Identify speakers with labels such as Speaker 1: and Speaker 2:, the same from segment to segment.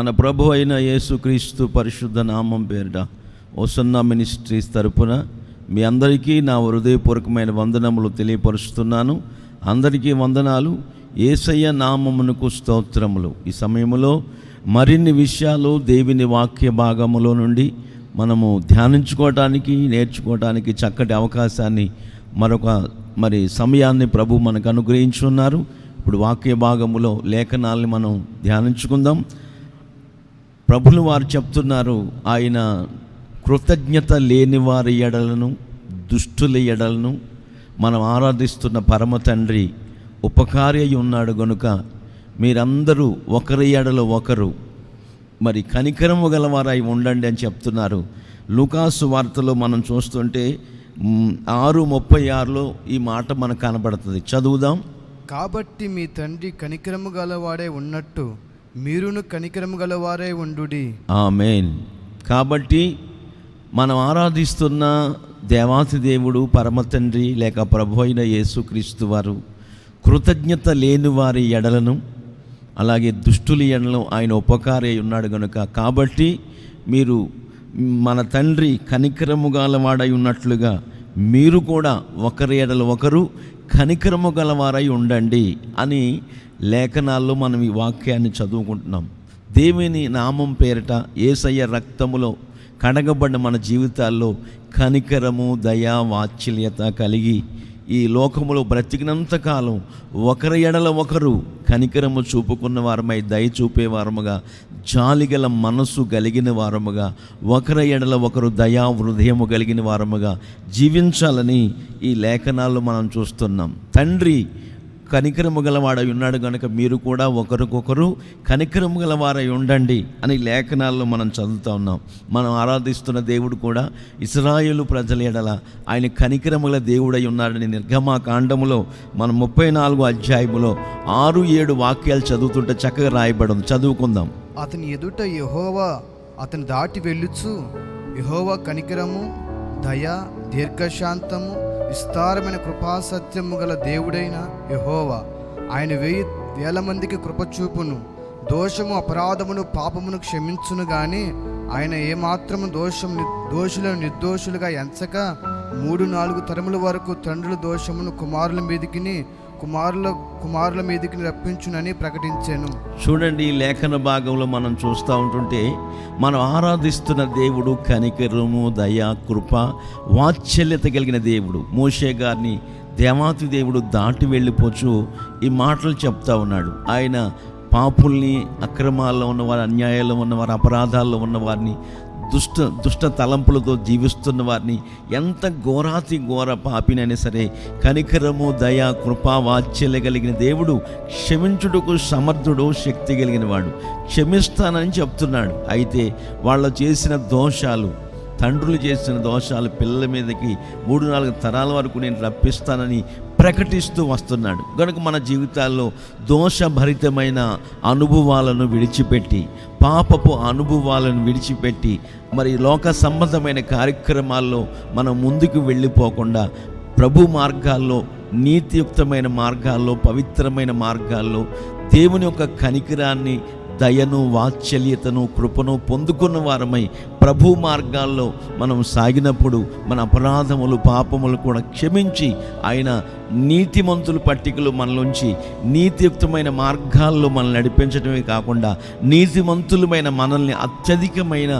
Speaker 1: మన ప్రభు అయిన యేసుక్రీస్తు పరిశుద్ధ నామం పేరిట ఓసన్న మినిస్ట్రీస్ తరపున మీ అందరికీ నా హృదయపూర్వకమైన వందనములు తెలియపరుస్తున్నాను. అందరికీ వందనాలు. ఏసయ్య నామమునకు స్తోత్రములు. ఈ సమయంలో మరిన్ని విషయాలు దేవుని వాక్య భాగములో నుండి మనము ధ్యానించుకోవటానికి నేర్చుకోవటానికి చక్కటి అవకాశాన్ని మరొక మరి సమయాన్ని ప్రభు మనకు అనుగ్రహించున్నారు. ఇప్పుడు వాక్య భాగములో లేఖనాల్ని మనం ధ్యానించుకుందాం. ప్రభులు వారు చెప్తున్నారు ఆయన కృతజ్ఞత లేని వారి ఎడలను దుష్టుల ఎడలను మనం ఆరాధిస్తున్న పరమ తండ్రి ఉపకార్య అయి ఉన్నాడు గనుక మీరందరూ ఒకరి ఎడలు ఒకరు. మరి కనికరము గలవారై ఉండండి అని చెప్తున్నారు. లూకాసు వార్తలో మనం చూస్తుంటే ఆరు ముప్పై ఆరులో ఈ మాట మనకు కనబడుతుంది. చదువుదాం.
Speaker 2: కాబట్టి మీ తండ్రి కనికరము గలవాడే ఉన్నట్టు మీరును కనికరము గలవారే ఉండుడి.
Speaker 1: ఆమెన్. కాబట్టి మనం ఆరాధిస్తున్న దేవాతి దేవుడు పరమ తండ్రి లేక ప్రభు అయిన యేసుక్రీస్తు వారు కృతజ్ఞత లేని వారి ఎడలను అలాగే దుష్టుల ఎడలను ఆయన ఉపకారై ఉన్నాడు కనుక కాబట్టి మీరు మన తండ్రి కనికరము గలవాడై ఉన్నట్లుగా మీరు కూడా ఒకరి ఎడల ఒకరు కనికరము గలవారై ఉండండి అని లేఖనాల్లో మనం ఈ వాక్యాన్ని చదువుకుంటున్నాం. దేవుని నామం పేరిట ఏసయ్య రక్తములో కడగబడిన మన జీవితాల్లో కనికరము దయ వాత్సల్యత కలిగి ఈ లోకములో బ్రతికినంతకాలం ఒకరి ఎడల ఒకరు కనికరము చూపుకున్న వారమై దయ చూపే వారముగా జాలిగల మనస్సు కలిగిన వారముగా ఒకరి ఎడల ఒకరు దయా హృదయము కలిగిన వారముగా జీవించాలని ఈ లేఖనాల్లో మనం చూస్తున్నాం. తండ్రి కనికరము గలవాడై ఉన్నాడు కనుక మీరు కూడా ఒకరికొకరు కనికరము గలవారై ఉండండి అని లేఖనాల్లో మనం చదువుతూ ఉన్నాం. మనం ఆరాధిస్తున్న దేవుడు కూడా ఇస్రాయేలు ప్రజల ఎడల ఆయన కనికరముల దేవుడై ఉన్నాడని నిర్గమా కాండములో మన ముప్పై నాలుగు అధ్యాయములో ఆరు ఏడు వాక్యాలు చదువుతుంటే చక్కగా రాయబడదు. చదువుకుందాం.
Speaker 2: అతని ఎదుట యహోవా అతను దాటి వెళ్ళుచు. యహోవా కనికరము దయ దీర్ఘశాంతము విస్తారమైన కృపాసత్యము గల దేవుడైన యహోవా. ఆయన వెయ్యి వేల మందికి కృపచూపును దోషము అపరాధమును పాపమును క్షమించును గాని ఆయన ఏమాత్రము దోషం దోషులను నిర్దోషులుగా ఎంచక మూడు నాలుగు తరముల వరకు తండ్రుల దోషమును కుమారుల మీదికిని కుమారుల కుమారుల మీదికి రప్పించునని ప్రకటించాను.
Speaker 1: చూడండి ఈ లేఖన భాగంలో మనం చూస్తూ ఉంటుంటే మనం ఆరాధిస్తున్న దేవుడు కనికరము దయ కృప వాత్సల్యత కలిగిన దేవుడు. మోషే గారిని దేవాతి దేవుడు దాటి వెళ్ళిపోచు ఈ మాటలు చెప్తా ఉన్నాడు. ఆయన పాపుల్ని అక్రమాల్లో ఉన్నవారు అన్యాయాల్లో ఉన్నవారు అపరాధాల్లో ఉన్నవారిని దుష్ట దుష్ట తలంపులతో జీవిస్తున్న వారిని ఎంత ఘోరాతి ఘోర పాపినైనా సరే కనికరము దయ కృపా వాత్సల్య కలిగిన దేవుడు క్షమించుటకు సమర్థుడు శక్తి కలిగిన వాడు క్షమిస్తానని చెప్తున్నాడు. అయితే వాళ్ళు చేసిన దోషాలు తండ్రులు చేసిన దోషాలు పిల్లల మీదకి మూడు నాలుగు తరాల వరకు నేను రప్పిస్తానని ప్రకటిస్తూ వస్తున్నాడు. కనుక మన జీవితాల్లో దోషభరితమైన అనుభవాలను విడిచిపెట్టి పాపపు అనుభవాలను విడిచిపెట్టి మరి లోక సంబంధమైన కార్యక్రమాల్లో మనం ముందుకు వెళ్ళిపోకుండా ప్రభు మార్గాల్లో నీతియుక్తమైన మార్గాల్లో పవిత్రమైన మార్గాల్లో దేవుని యొక్క కనికరాన్ని దయను వాత్సల్యతను కృపను పొందుకున్న వారమై ప్రభు మార్గాల్లో మనం సాగినప్పుడు మన అపరాధములు పాపములు కూడా క్షమించి ఆయన నీతిమంతుల పట్టికలు మనలోంచి నీతియుక్తమైన మార్గాల్లో మనల్ని నడిపించడమే కాకుండా నీతిమంతులమైన మనల్ని అత్యధికమైన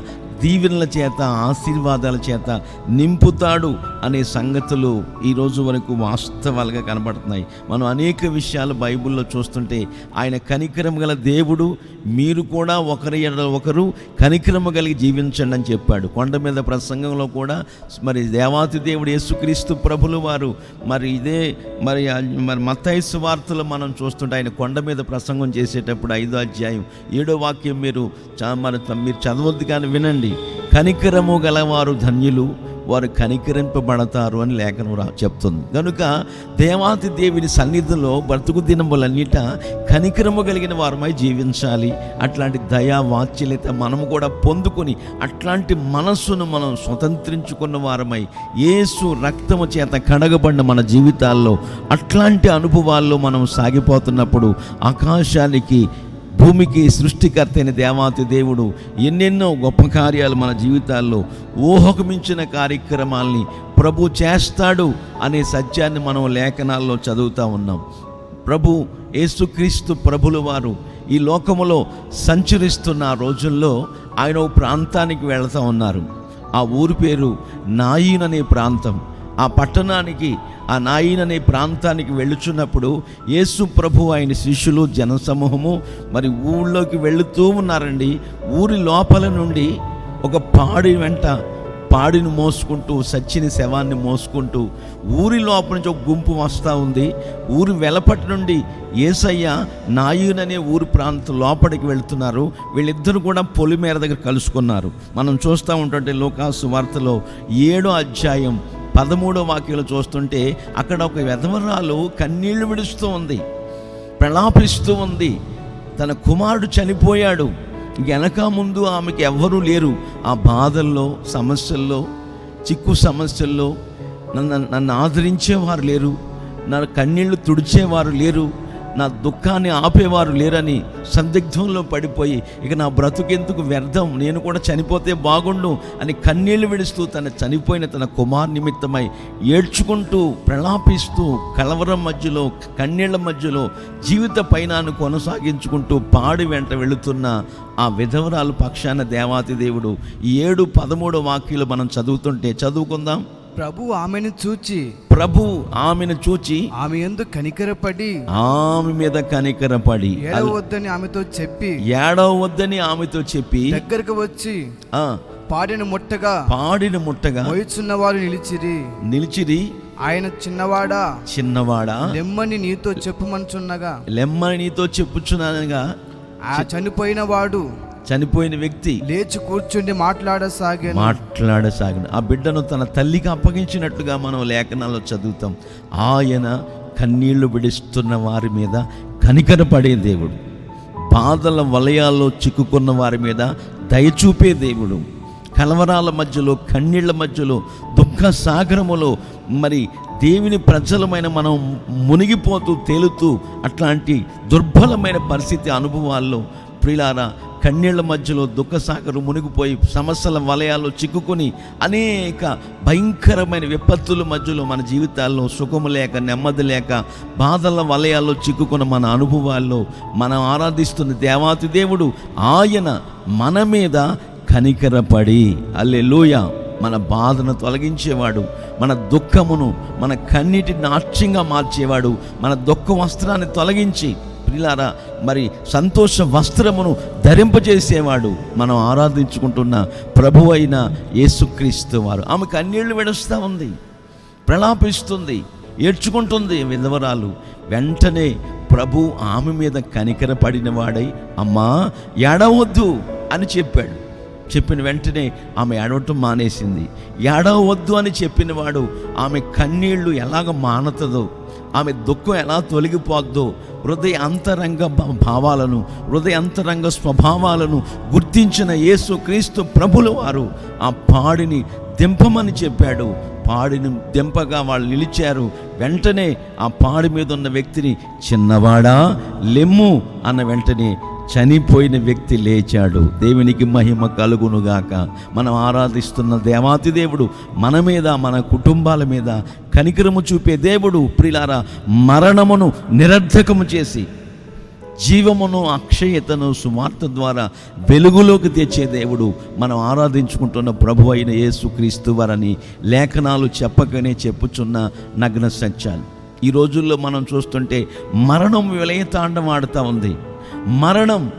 Speaker 1: దీవెనల చేత ఆశీర్వాదాల చేత నింపుతాడు అనే సంగతులు ఈరోజు వరకు వాస్తవాలుగా కనబడుతున్నాయి. మనం అనేక విషయాలు బైబిల్లో చూస్తుంటే ఆయన కనికరం గల దేవుడు మీరు కూడా ఒకరి ఒకరు కనికరము కలిగి జీవించండి అని చెప్పాడు. కొండ మీద ప్రసంగంలో కూడా మరి దేవాతి దేవుడు యేసుక్రీస్తు ప్రభులు వారు మరి ఇదే మరి మరి మత్తైసు వార్తలు మనం చూస్తుంటే ఆయన కొండ మీద ప్రసంగం చేసేటప్పుడు ఐదో అధ్యాయం ఏడో వాక్యం మీరు చ- మరి త- మీరు చదవద్దు కానీ వినండి. కనికరము గలవారు ధన్యులు వారు కనికరింపబడతారు అని లేఖనం రా చెప్తుంది. కనుక దేవాతి దేవుని సన్నిధిలో బ్రతుకు దినములన్నిట కనికరము కలిగిన వారమై జీవించాలి. అట్లాంటి దయా వాత్సల్యత మనము కూడా పొందుకొని అట్లాంటి మనస్సును మనం స్వతంత్రించుకున్న వారమై యేసు రక్తము చేత కడగబడిన మన జీవితాల్లో అట్లాంటి అనుభవాల్లో మనం సాగిపోతున్నప్పుడు ఆకాశానికి భూమికి సృష్టికర్త అయిన దేవాతి దేవుడు ఎన్నెన్నో గొప్ప కార్యాలు మన జీవితాల్లో ఊహకు మించిన కార్యక్రమాల్ని ప్రభు చేస్తాడు అనే సత్యాన్ని మనం లేఖనాల్లో చదువుతూ ఉన్నాం. ప్రభు యేసుక్రీస్తు ప్రభుల వారు ఈ లోకములో సంచరిస్తున్న రోజుల్లో ఆయన ఓ ప్రాంతానికి వెళ్తూ ఉన్నారు. ఆ ఊరి పేరు నాయిన్ అనే ప్రాంతం. ఆ పట్టణానికి ఆ నాయిన్ అనే ప్రాంతానికి వెళ్ళుచున్నప్పుడు యేసు ప్రభు ఆయన శిష్యులు జనసమూహము మరి ఊళ్ళోకి వెళుతూ ఉన్నారండి. ఊరి లోపల నుండి ఒక పాడి వెంట పాడిని మోసుకుంటూ సచ్చిన శవాన్ని మోసుకుంటూ ఊరి లోపల నుంచి ఒక గుంపు వస్తూ ఉంది. ఊరి వెలపటి నుండి ఏసయ్య నాయున్ అనే ఊరి ప్రాంతం లోపలికి వెళుతున్నారు. వీళ్ళిద్దరు కూడా పొలిమేర దగ్గర కలుసుకున్నారు. మనం చూస్తూ ఉంటుంటే లోకాసు వార్తలో ఏడో అధ్యాయం పదమూడో వాక్యాలు చూస్తుంటే అక్కడ ఒక వెధవరాలు కన్నీళ్ళు విడుస్తూ ఉంది ప్రలాపిస్తూ ఉంది. తన కుమారుడు చనిపోయాడు. వెనక ముందు ఆమెకి ఎవ్వరూ లేరు. ఆ బాధల్లో సమస్యల్లో చిక్కు సమస్యల్లో నన్ను నన్ను ఆదరించేవారు లేరు. నా కన్నీళ్ళు తుడిచేవారు లేరు. నా దుఃఖాన్ని ఆపేవారు లేరని సందిగ్ధంలో పడిపోయి ఇక నా బ్రతుకెందుకు వ్యర్థం? నేను కూడా చనిపోతే బాగుండు అని కన్నీళ్ళు విడుస్తూ తన చనిపోయిన తన కుమార్ నిమిత్తమై ఏడ్చుకుంటూ ప్రలాపిస్తూ కలవరం మధ్యలో కన్నీళ్ళ మధ్యలో జీవిత పైనాను కొనసాగించుకుంటూ పాడి వెంట వెళుతున్న ఆ విధవరాలు పక్షాన దేవాతి దేవుడు ఈ ఏడు పదమూడు వాక్యాలు మనం చదువుతుంటే చదువుకుందాం.
Speaker 2: ప్రభు ఆమెను చూచి
Speaker 1: ప్రభు ఆమెను చూచి
Speaker 2: ఆమె ఎందు కనికరపడి
Speaker 1: ఆమె మీద కనికరపడి
Speaker 2: ఏడవద్దని ఆమెతో చెప్పి
Speaker 1: ఏడవ వద్దని ఆమెతో చెప్పి
Speaker 2: దగ్గరకు వచ్చి
Speaker 1: ఆ
Speaker 2: పాడిన ముట్టగా
Speaker 1: పాడిన ముట్టగా
Speaker 2: మోయుచున్న వారు నిలిచిరి.
Speaker 1: నిలిచిరి.
Speaker 2: ఆయన చిన్నవాడా?
Speaker 1: చిన్నవాడా?
Speaker 2: లెమ్మని నీతో చెప్పుమనుచున్నగా
Speaker 1: లెమ్మని నీతో చెప్పుచున్నానగా
Speaker 2: ఆ చనిపోయిన వాడు
Speaker 1: చనిపోయిన వ్యక్తి
Speaker 2: లేచి కూర్చుండి మాట్లాడసాగాను.
Speaker 1: మాట్లాడసాగిన ఆ బిడ్డను తన తల్లికి అప్పగించినట్టుగా మనం లేఖనాల్లో చదువుతాం. ఆయన కన్నీళ్ళు విడుస్తున్న వారి మీద కనికరపడే దేవుడు. బాధల వలయాల్లో చిక్కుకున్న వారి మీద దయచూపే దేవుడు. కలవరాల మధ్యలో కన్నీళ్ళ మధ్యలో దుఃఖ సాగరములో మరి దేవుని ప్రజలమైన మనం మునిగిపోతూ తేలుతూ అట్లాంటి దుర్బలమైన పరిస్థితి అనుభవాల్లో ప్రిలారా కన్నీళ్ళ మధ్యలో దుఃఖ సాగరు మునిగిపోయి సమస్యల వలయాల్లో చిక్కుకొని అనేక భయంకరమైన విపత్తుల మధ్యలో మన జీవితాల్లో సుఖము లేక నెమ్మది లేక బాధల వలయాల్లో చిక్కుకున్న మన అనుభవాల్లో మనం ఆరాధిస్తున్న దేవాతి దేవుడు ఆయన మన మీద కనికరపడి అల్లెలూయ మన బాధను తొలగించేవాడు మన దుఃఖమును మన కన్నీటి నాట్యంగా మార్చేవాడు మన దుఃఖ వస్త్రాన్ని తొలగించి ప్రిలారా మరి సంతోష వస్త్రమును ధరింపజేసేవాడు మనం ఆరాధించుకుంటున్న ప్రభు అయిన యేసుక్రీస్తు వారు. ఆమె కన్నీళ్ళు విడుస్తూ ఉంది ప్రలాపిస్తుంది ఏడ్చుకుంటుంది విధవరాలు. వెంటనే ప్రభు ఆమె మీద కనికర పడినవాడై అమ్మా ఏడవద్దు అని చెప్పాడు. చెప్పిన వెంటనే ఆమె ఏడవటం మానేసింది. ఏడవద్దు అని చెప్పినవాడు ఆమె కన్నీళ్ళు ఎలాగ మానతదో ఆమె దుఃఖం ఎలా తొలగిపోద్దో హృదయ అంతరంగ భా- భావాలను హృదయ అంతరంగ స్వభావాలను గుర్తించిన యేసు క్రీస్తు ప్రభుల వారు ఆ పాడిని దింపమని చెప్పాడు. పాడిని దింపగా వాళ్ళు నిలిచారు. వెంటనే ఆ పాడి మీద ఉన్న వ్యక్తిని చిన్నవాడా లెమ్ము అన్న వెంటనే చనిపోయిన వ్యక్తి లేచాడు. దేవునికి మహిమ కలుగునుగాక. మనం ఆరాధిస్తున్న దేవాతి దేవుడు మన మీద మన కుటుంబాల మీద కనికరము చూపే దేవుడు ప్రిలారా మరణమును నిరర్ధకము చేసి జీవమును అక్షయతను సువార్త ద్వారా వెలుగులోకి తెచ్చే దేవుడు మనం ఆరాధించుకుంటున్న ప్రభు అయిన యేసుక్రీస్తు వారని లేఖనాలు చెప్పకనే చెప్పుచున్న నగ్న సత్యాలు ఈ రోజుల్లో మనం చూస్తుంటే మరణం విలయతాండం ఆడుతూ ఉంది. మరణం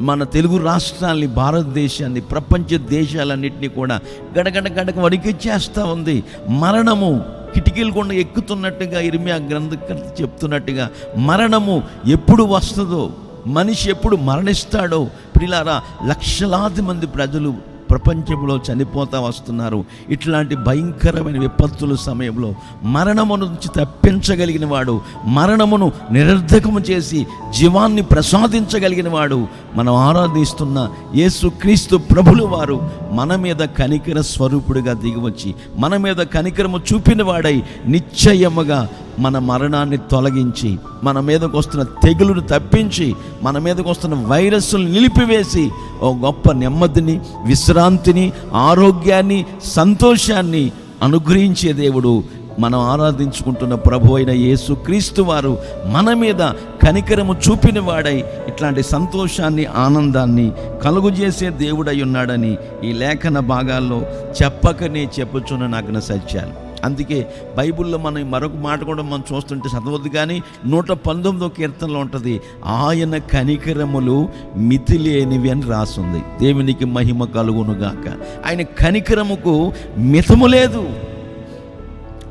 Speaker 1: మన తెలుగు రాష్ట్రాల్ని భారతదేశాన్ని ప్రపంచ దేశాలన్నింటినీ కూడా గడగడ గడక వణికిచ్చేస్తూ ఉంది. మరణము కిటికీలు గుండా ఎక్కుతున్నట్టుగా ఇరిమియా గ్రంథకర్త చెప్తున్నట్టుగా మరణము ఎప్పుడు వస్తుందో మనిషి ఎప్పుడు మరణిస్తాడో ప్రిలారా లక్షలాది మంది ప్రజలు ప్రపంచంలో చనిపోతా వస్తున్నారు. ఇట్లాంటి భయంకరమైన విపత్తుల సమయంలో మరణము నుంచి తప్పించగలిగిన వాడు మరణమును నిరర్ధకము చేసి జీవాన్ని ప్రసాదించగలిగిన వాడు మనం ఆరాధిస్తున్న యేసు క్రీస్తు ప్రభులు వారు మన మీద కనికర స్వరూపుడిగా దిగివచ్చి మన మీద కనికరము చూపిన వాడై నిశ్చయముగా మన మరణాన్ని తొలగించి మన మీదకు వస్తున్న తెగులును తప్పించి మన మీదకు వస్తున్న వైరస్సులు నిలిపివేసి ఓ గొప్ప నెమ్మదిని విశ్రాంతిని ఆరోగ్యాన్ని సంతోషాన్ని అనుగ్రహించే దేవుడు మనం ఆరాధించుకుంటున్న ప్రభు అయిన యేసు క్రీస్తు వారు మన మీద కనికరము చూపిన వాడై ఇట్లాంటి సంతోషాన్ని ఆనందాన్ని కలుగుజేసే దేవుడై ఉన్నాడని ఈ లేఖన భాగాల్లో చెప్పకనే చెప్పుచున్న నగ్న సత్యాలు. అందుకే బైబిల్లో మనం మరొక మాట కూడా మనం చూస్తుంటే చదవద్దు కానీ నూట పంతొమ్మిదో కీర్తనలో ఉంటుంది ఆయన కనికరములు మితిలేనివి అని రాస్తుంది దేవునికి మహిమ కలుగునుగాక. ఆయన కనికరముకు మితము లేదు.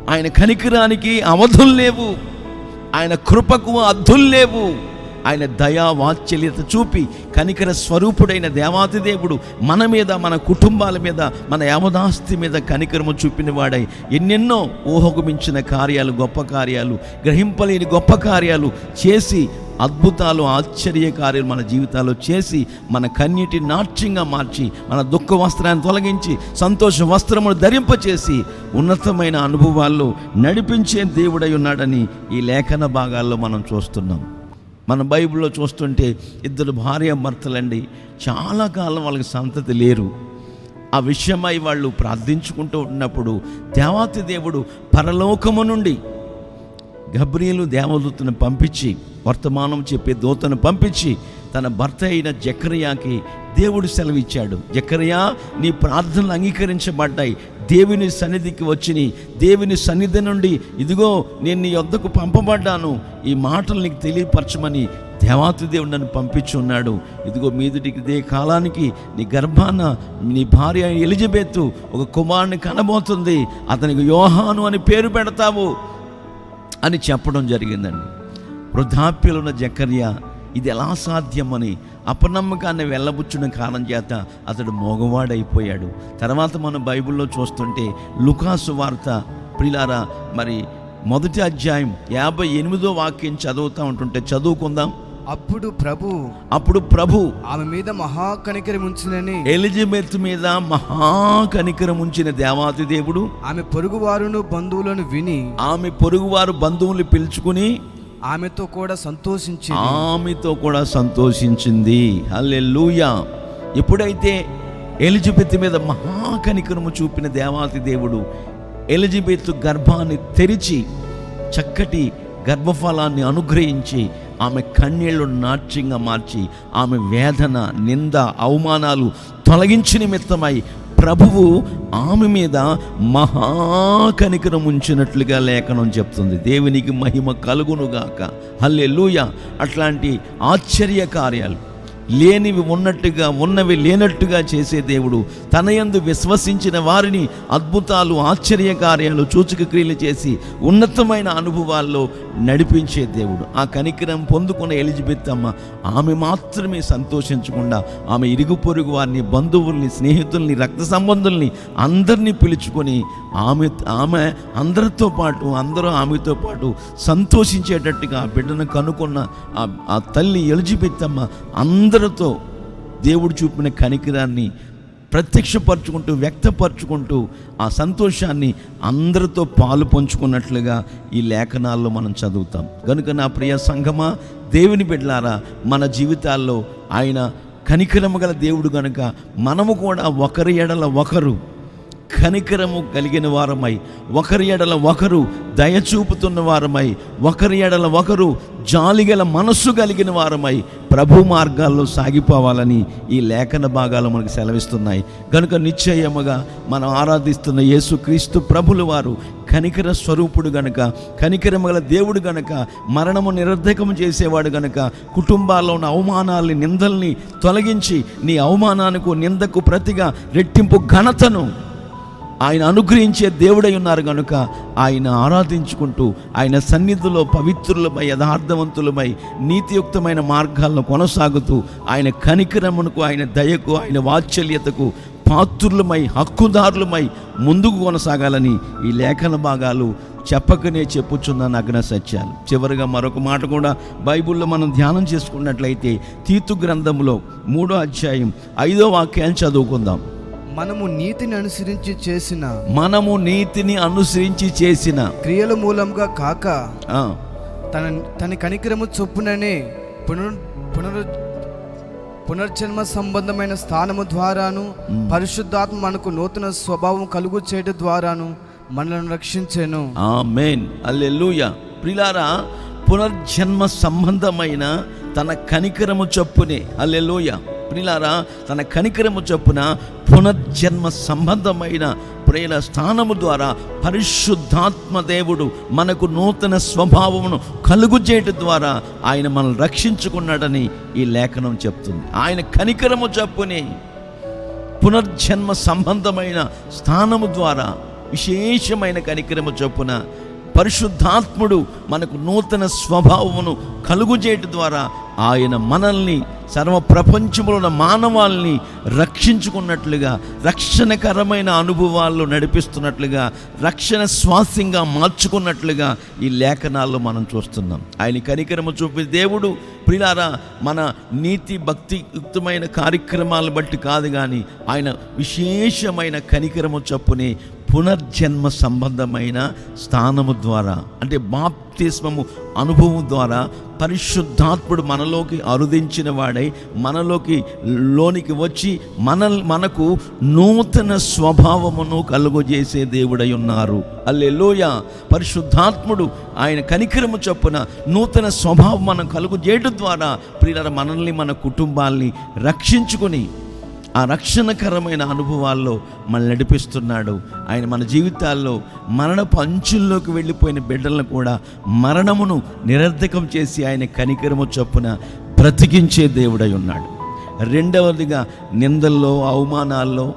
Speaker 1: ఆయన కనికరానికి అవధులు లేవు. ఆయన కృపకు అద్దులు లేవు. ఆయన దయా వాత్సల్యత చూపి కనికర స్వరూపుడైన దేవాతి దేవుడు మన మీద మన కుటుంబాల మీద మన యావదాస్తి మీద కనికరము చూపిన వాడై ఎన్నెన్నో ఊహకు మించిన కార్యాలు గొప్ప కార్యాలు గ్రహింపలేని గొప్ప కార్యాలు చేసి అద్భుతాలు ఆశ్చర్య కార్యాలు మన జీవితాల్లో చేసి మన కన్నిటి నాట్యంగా మార్చి మన దుఃఖ వస్త్రాన్ని తొలగించి సంతోష వస్త్రమును ధరింపచేసి ఉన్నతమైన అనుభవాల్లో నడిపించే దేవుడై ఉన్నాడని ఈ లేఖన భాగాల్లో మనం చూస్తున్నాం. మన బైబిల్లో చూస్తుంటే ఇద్దరు భార్య భర్తలండి చాలా కాలం వాళ్ళకి సంతతి లేరు. ఆ విషయమై వాళ్ళు ప్రార్థించుకుంటూ ఉన్నప్పుడు దేవాతి దేవుడు పరలోకము నుండి గబ్రియలు దేవదూతను పంపించి వర్తమానం చెప్పే దూతను పంపించి తన భర్త అయిన జక్రయాకి దేవుడు సెలవిచ్చాడు. జక్రయా నీ ప్రార్థనలు అంగీకరించబడ్డాయి. దేవుని సన్నిధికి వచ్చిని దేవుని సన్నిధి నుండి ఇదిగో నేను నీ వద్దకు పంపబడ్డాను. ఈ మాటలు నీకు తెలియపరచమని దేవాతి దేవుడు నన్ను పంపించున్నాడు ఇదిగో మీదుటికి ఇదే కాలానికి నీ గర్భాన నీ భార్య ఎలిజబెత్ ఒక కుమారుని కనబోతుంది. అతనికి యోహాను అని పేరు పెడతావు అని చెప్పడం జరిగిందండి. వృద్ధాప్యులున్న జకర్య ఇది ఎలా సాధ్యమని అపనమ్మకాన్ని వెళ్ళబుచ్చిన కారణం చేత అతడు మోగవాడైపోయాడు. తర్వాత మనం బైబిల్లో చూస్తుంటే లుకాసు వార్త ప్రిలారా మరి మొదటి అధ్యాయం యాభై ఎనిమిదో వాక్యం చదువుతూ ఉంటుంటే చదువుకుందాం.
Speaker 2: అప్పుడు ప్రభు
Speaker 1: అప్పుడు ప్రభు
Speaker 2: ఆమె మీద మహాకనికరి ఉంచినని.
Speaker 1: ఎలిజబెత్ మీద మహాకనికరం ఉంచిన దేవాతి దేవుడు
Speaker 2: ఆమె పొరుగువారును బంధువులను విని
Speaker 1: ఆమె పొరుగువారు బంధువులు పిలుచుకుని
Speaker 2: ఆమెతో కూడా సంతోషించి
Speaker 1: ఆమెతో కూడా సంతోషించింది. హల్లెలూయా. ఎప్పుడైతే ఎలిజబెత్ మీద మహాకనికరము చూపిన దేవాతి దేవుడు ఎలిజబెత్ గర్భాన్ని తెరిచి చక్కటి గర్భఫలాన్ని అనుగ్రహించి ఆమె కన్నీళ్ళు నాట్యంగా మార్చి ఆమె వేదన నింద అవమానాలు తొలగించి నిమిత్తమై ప్రభువు ఆమె మీద మహాకనికరం ఉంచినట్లుగా లేఖనం చెప్తుంది. దేవునికి మహిమ కలుగునుగాక. హల్లే అట్లాంటి ఆశ్చర్య కార్యాలు లేనివి ఉన్నట్టుగా ఉన్నవి లేనట్టుగా చేసే దేవుడు. తన యందు విశ్వసించిన వారిని అద్భుతాలు ఆశ్చర్య కార్యాలు క్రియలు చేసి ఉన్నతమైన అనుభవాల్లో నడిపించే దేవుడు. ఆ కనికరం పొందుకున్న ఎలిజబెత్ అమ్మ ఆమె మాత్రమే సంతోషించకుండా ఆమె ఇరుగు పొరుగు వారిని బంధువుల్ని స్నేహితుల్ని రక్త సంబంధుల్ని అందరినీ పిలుచుకొని ఆమె ఆమె అందరితో పాటు అందరూ ఆమెతో పాటు సంతోషించేటట్టుగా ఆ బిడ్డను కనుక్కున్న ఆ- తల్లి ఎలిజబెత్ అమ్మ అందరితో దేవుడు చూపిన కనికరాన్ని ప్రత్యక్షపరచుకుంటూ వ్యక్తపరచుకుంటూ ఆ సంతోషాన్ని అందరితో పాలు పంచుకున్నట్లుగా ఈ లేఖనాల్లో మనం చదువుతాం. కనుక నా ప్రియ సంఘమా దేవుని బిడ్డలారా మన జీవితాల్లో ఆయన కనికరము గల దేవుడు గనుక మనము కూడా ఒకరి ఎడల ఒకరు కనికరము కలిగిన వారమై ఒకరి ఎడల ఒకరు దయ చూపుతున్న వారమై ఒకరి ఎడల ఒకరు జాలిగల మనస్సు కలిగిన వారమై ప్రభు మార్గాల్లో సాగిపోవాలని ఈ లేఖన భాగాలు మనకు సెలవిస్తున్నాయి. కనుక నిశ్చయముగా మనం ఆరాధిస్తున్న యేసుక్రీస్తు ప్రభులు వారు కనికర స్వరూపుడు గనక కనికరము గల దేవుడు గనక మరణము నిరర్ధకం చేసేవాడు గనక కుటుంబాల్లో ఉన్న అవమానాల్ని నిందల్ని తొలగించి నీ అవమానానికి నిందకు ప్రతిగా రెట్టింపు ఘనతను ఆయన అనుగ్రహించే దేవుడై ఉన్నారు కనుక ఆయన ఆరాధించుకుంటూ ఆయన సన్నిధిలో పవిత్రులమై యథార్థవంతులమై నీతియుక్తమైన మార్గాలను కొనసాగుతూ ఆయన కనికరమునకు ఆయన దయకు ఆయన వాత్సల్యతకు పాత్రులమై హక్కుదారులమై ముందుకు కొనసాగాలని ఈ లేఖన భాగాలు చెప్పకనే చెప్పుచున్న నగ్న సత్యాలు. చివరిగా మరొక మాట కూడా బైబిల్లో మనం ధ్యానం చేసుకున్నట్లయితే తీతు గ్రంథంలో మూడో అధ్యాయం ఐదో వాక్యాన్ని చదువుకుందాం.
Speaker 2: మనము నీతిని అనుసరించి చేసిన
Speaker 1: మనము నీతిని అనుసరించి చేసిన
Speaker 2: క్రియల మూలంగా కాక తన తన కనికరము చొప్పుననే పునర్ పునరు పునర్జన్మ సంబంధమైన స్థానము ద్వారాను పరిశుద్ధాత్మ మనకు నూతన స్వభావం కలుగు చేయడం ద్వారాను మనల్ని రక్షించాను.
Speaker 1: ఆమేన్. అల్లెలూయ ప్రిలారా పునర్జన్మ సంబంధమైన తన కనికరము చొప్పునే. అల్లెలూయ ప్రిలారా తన కనికరము చొప్పున పునర్జన్మ సంబంధమైన ప్రేల స్థానము ద్వారా పరిశుద్ధాత్మ దేవుడు మనకు నూతన స్వభావమును కలుగు చేయటం ద్వారా ఆయన మనల్ని రక్షించుకున్నాడని ఈ లేఖనం చెప్తుంది. ఆయన కనికరము చొప్పుని పునర్జన్మ సంబంధమైన స్థానము ద్వారా విశేషమైన కనికరము చొప్పున పరిశుద్ధాత్ముడు మనకు నూతన స్వభావమును కలుగుచేయటం ద్వారా ఆయన మనల్ని సర్వ ప్రపంచంలో ఉన్న మానవాల్ని రక్షించుకున్నట్లుగా రక్షణకరమైన అనుభవాల్లో నడిపిస్తున్నట్లుగా రక్షణ స్వాస్యంగా మార్చుకున్నట్లుగా ఈ లేఖనాల్లో మనం చూస్తున్నాం. ఆయన కనికరము చూపే దేవుడు ప్రిలారా మన నీతి భక్తియుక్తమైన కార్యక్రమాలను బట్టి కాదు కానీ ఆయన విశేషమైన కనికరము చొప్పునే పునర్జన్మ సంబంధమైన స్థానము ద్వారా అంటే బాప్తిస్మము అనుభవం ద్వారా పరిశుద్ధాత్ముడు మనలోకి అరుదించిన వాడై మనలోకి లోనికి వచ్చి మన మనకు నూతన స్వభావమును కలుగజేసే దేవుడై ఉన్నారు. అల్లెలోయ పరిశుద్ధాత్ముడు ఆయన కనికరము చొప్పున నూతన స్వభావం మనం కలుగజేయడం ద్వారా ప్రియుల మనల్ని మన కుటుంబాల్ని రక్షించుకొని ఆ రక్షణకరమైన అనుభవాల్లో మనల్ని నడిపిస్తున్నాడు. ఆయన మన జీవితాల్లో మరణపు అంచుల్లోకి వెళ్ళిపోయిన బిడ్డలను కూడా మరణమును నిరర్ధకం చేసి ఆయన కనికరము చొప్పున బ్రతికించే దేవుడై ఉన్నాడు. రెండవదిగా నిందల్లో అవమానాల్లో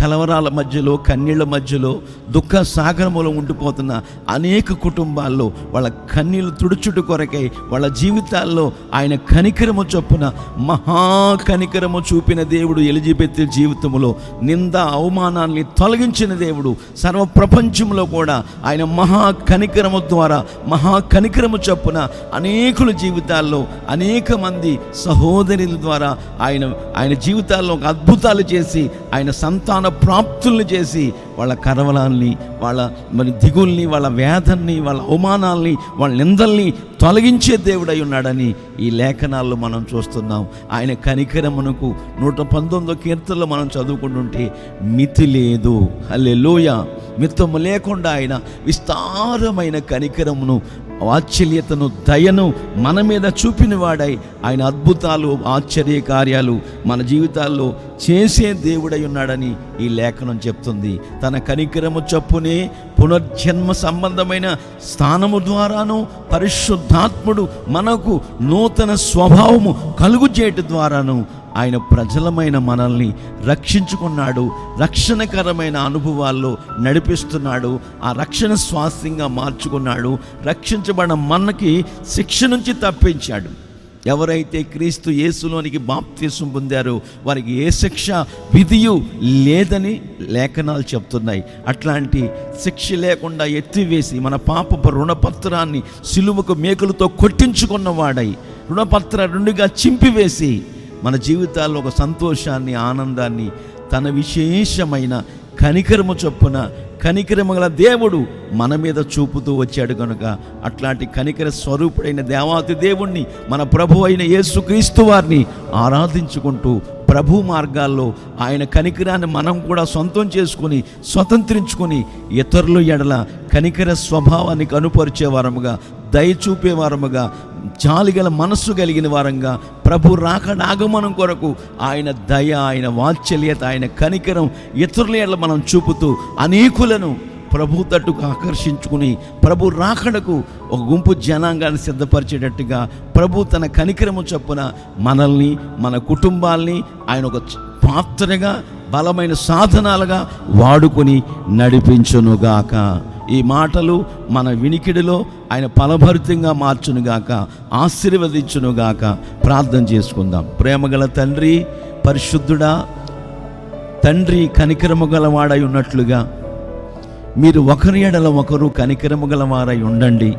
Speaker 1: కలవరాల మధ్యలో కన్నీళ్ళ మధ్యలో దుఃఖ సాగరములో ఉండిపోతున్న అనేక కుటుంబాల్లో వాళ్ళ కన్నీళ్ళు తుడుచుట కొరకై వాళ్ళ జీవితాల్లో ఆయన కనికరము చొప్పున మహా కనికరము చూపిన దేవుడు ఎలిజబెత్ జీవితంలో నింద అవమానాన్ని తొలగించిన దేవుడు సర్వ ప్రపంచంలో కూడా ఆయన మహా కనికరము ద్వారా మహా కనికరము చొప్పున అనేకుల జీవితాల్లో అనేక మంది సహోదరుల ద్వారా ఆయన ఆయన జీవితాల్లో ఒక అద్భుతాలు చేసి ఆయన సంతాన ప్రాప్తుల్ని చేసి వాళ్ళ కరవలాల్ని వాళ్ళ మరి దిగుల్ని వాళ్ళ వేదన్ని వాళ్ళ అవమానాల్ని వాళ్ళ నిందల్ని తొలగించే దేవుడై ఉన్నాడని ఈ లేఖనాల్లో మనం చూస్తున్నాం. ఆయన కనికరమునకు నూట పంతొమ్మిదో కీర్తనలో మనం చదువుకుంటుంటే మితి లేదు. అల్లెలోయ మిత్తము లేకుండా ఆయన విస్తారమైన కనికరమును వాత్సల్యతను దయను మన మీద చూపినవాడై ఆయన అద్భుతాలు ఆశ్చర్య కార్యాలు మన జీవితాల్లో చేసే దేవుడై ఉన్నాడని ఈ లేఖనం చెప్తుంది. తన కనికరము చప్పునే పునర్జన్మ సంబంధమైన స్థానము ద్వారాను పరిశుద్ధాత్ముడు మనకు నూతన స్వభావము కలుగు చేయటం ద్వారాను ఆయన ప్రజలమైన మనల్ని రక్షించుకున్నాడు రక్షణకరమైన అనుభవాల్లో నడిపిస్తున్నాడు ఆ రక్షణ స్వాస్థ్యంగా మార్చుకున్నాడు రక్షించబడిన మనకి శిక్ష నుంచి తప్పించాడు. ఎవరైతే క్రీస్తు యేసులోనికి బాప్తీసం పొందారో వారికి ఏ శిక్ష విధియు లేదని లేఖనాలు చెప్తున్నాయి. అట్లాంటి శిక్ష లేకుండా ఎత్తివేసి మన పాపపు రుణపత్రాన్ని సిలువకు మేకులతో కొట్టించుకున్న వాడై రుణపత్ర రెండుగా చింపివేసి మన జీవితాల్లో ఒక సంతోషాన్ని ఆనందాన్ని తన విశేషమైన కనికరము చొప్పున కనికరము గల దేవుడు మన మీద చూపుతూ వచ్చాడు కనుక అట్లాంటి కనికర స్వరూపుడైన దేవాతి దేవుణ్ణి మన ప్రభు అయిన యేసుక్రీస్తు వారిని ఆరాధించుకుంటూ ప్రభు మార్గాల్లో ఆయన కనికరాన్ని మనం కూడా సొంతం చేసుకుని స్వతంత్రించుకొని ఇతరుల ఎడల కనికర స్వభావాన్ని కనుపరిచే వారముగా దయ చూపే వారముగా జాలిగల మనస్సు కలిగిన వారంగా ప్రభు రాకడ ఆగమనం కొరకు ఆయన దయ ఆయన వాత్సల్యత ఆయన కనికరం ఇతరుల ఎడల మనం చూపుతూ అనేకులను ప్రభు తట్టుకు ఆకర్షించుకుని ప్రభు రాకడకు ఒక గుంపు జనాంగాన్ని సిద్ధపరిచేటట్టుగా ప్రభు తన కనికరము చొప్పున మనల్ని మన కుటుంబాల్ని ఆయన ఒక పాత్రగా బలమైన సాధనాలుగా వాడుకొని నడిపించునుగాక. ఈ మాటలు మన వినికిడిలో ఆయన ఫలభరితంగా మార్చునుగాక ఆశీర్వదించునుగాక ప్రార్థన చేసుకుందాం. ప్రేమగల తండ్రి పరిశుద్ధుడా తండ్రి కనికరము గలవాడై ఉన్నట్లుగా మీరు ఒకరి ఎడల ఒకరు కనికరము గలవారై ఉండండి.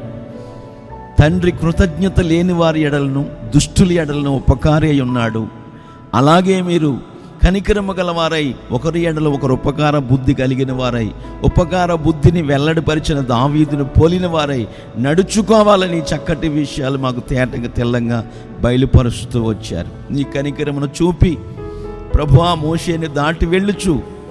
Speaker 1: తండ్రి కృతజ్ఞత లేని వారి ఎడలను దుష్టుల ఎడలను ఉపకారి ఉన్నాడు. అలాగే మీరు కనికరము గలవారై ఒకరి ఎండలో ఒకరు ఉపకార బుద్ధి కలిగిన వారై ఉపకార బుద్ధిని వెల్లడిపరిచిన దావీదును పోలిన వారై నడుచుకోవాలని చక్కటి విషయాలు మాకు తేటగా తెల్లంగా బయలుపరుస్తూ వచ్చారు. నీ కనికరమును చూపి ప్రభువా మోషేని దాటి వెళ్ళుచు.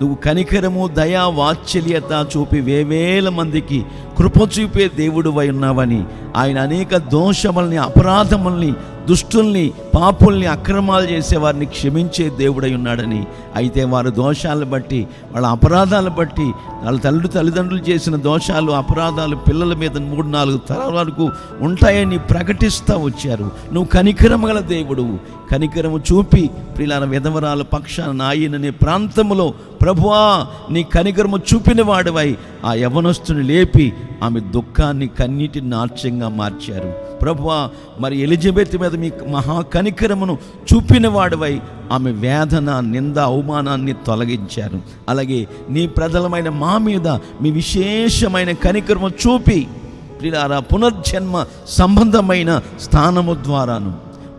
Speaker 1: నువ్వు కనికరము దయా వాత్సల్యత చూపి వేవేల మందికి కృప చూపే దేవుడు ఉన్నావని. ఆయన అనేక దోషముల్ని అపరాధముల్ని దుష్టుల్ని పాపుల్ని అక్రమాలు చేసే వారిని క్షమించే దేవుడై ఉన్నాడని. అయితే వారి దోషాలను బట్టి వాళ్ళ అపరాధాలు బట్టి వాళ్ళ తల్లి తల్లిదండ్రులు చేసిన దోషాలు అపరాధాలు పిల్లల మీద మూడు నాలుగు తరాల వరకు ఉంటాయని ప్రకటిస్తూ వచ్చారు. నువ్వు కనికరము గల దేవుడు కనికరము చూపి ప్రిలాల విధవరాల పక్షాన నాయననే ప్రాంతములో ప్రభువా నీ కనికరము చూపిన వాడివై ఆ యవనస్తుని లేపి ఆమె దుఃఖాన్ని కన్నీటి నాట్యంగా మార్చారు. ప్రభువా మరి ఎలిజబెత్ మీద మీ మహా కనికరమును చూపిన వాడివై ఆమె వేదన నింద అవమానాన్ని తొలగించారు. అలాగే నీ ప్రజలమైన మా మీద మీ విశేషమైన కనికరము చూపి ప్రిలారా పునర్జన్మ సంబంధమైన స్థానము ద్వారాను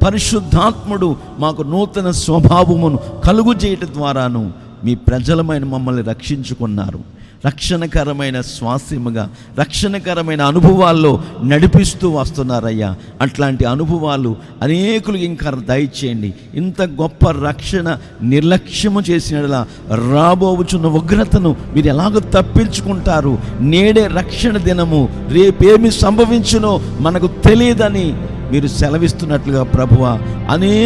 Speaker 1: పరిశుద్ధాత్ముడు మాకు నూతన స్వభావమును కలుగు చేయటం ద్వారాను మీ ప్రజలమైన మమ్మల్ని రక్షించుకున్నారు. రక్షణకరమైన స్వాస్యముగా రక్షణకరమైన అనుభవాల్లో నడిపిస్తూ వస్తున్నారయ్యా. అట్లాంటి అనుభవాలు అనేకులు ఇంకా దయచేయండి. ఇంత గొప్ప రక్షణ నిర్లక్ష్యము చేసినలా రాబోవుచున్న ఉగ్రతను మీరు ఎలాగో తప్పించుకుంటారు. నేడే రక్షణ దినము. రేపేమి సంభవించునో మనకు తెలియదని మీరు సెలవిస్తున్నట్లుగా ప్రభువ. అనే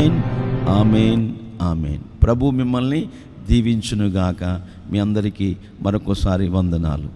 Speaker 1: ఆమెన్. ఆమెన్. ప్రభు మిమ్మల్ని దీవించునుగాక. మీ అందరికీ మరొకసారి వందనాలు.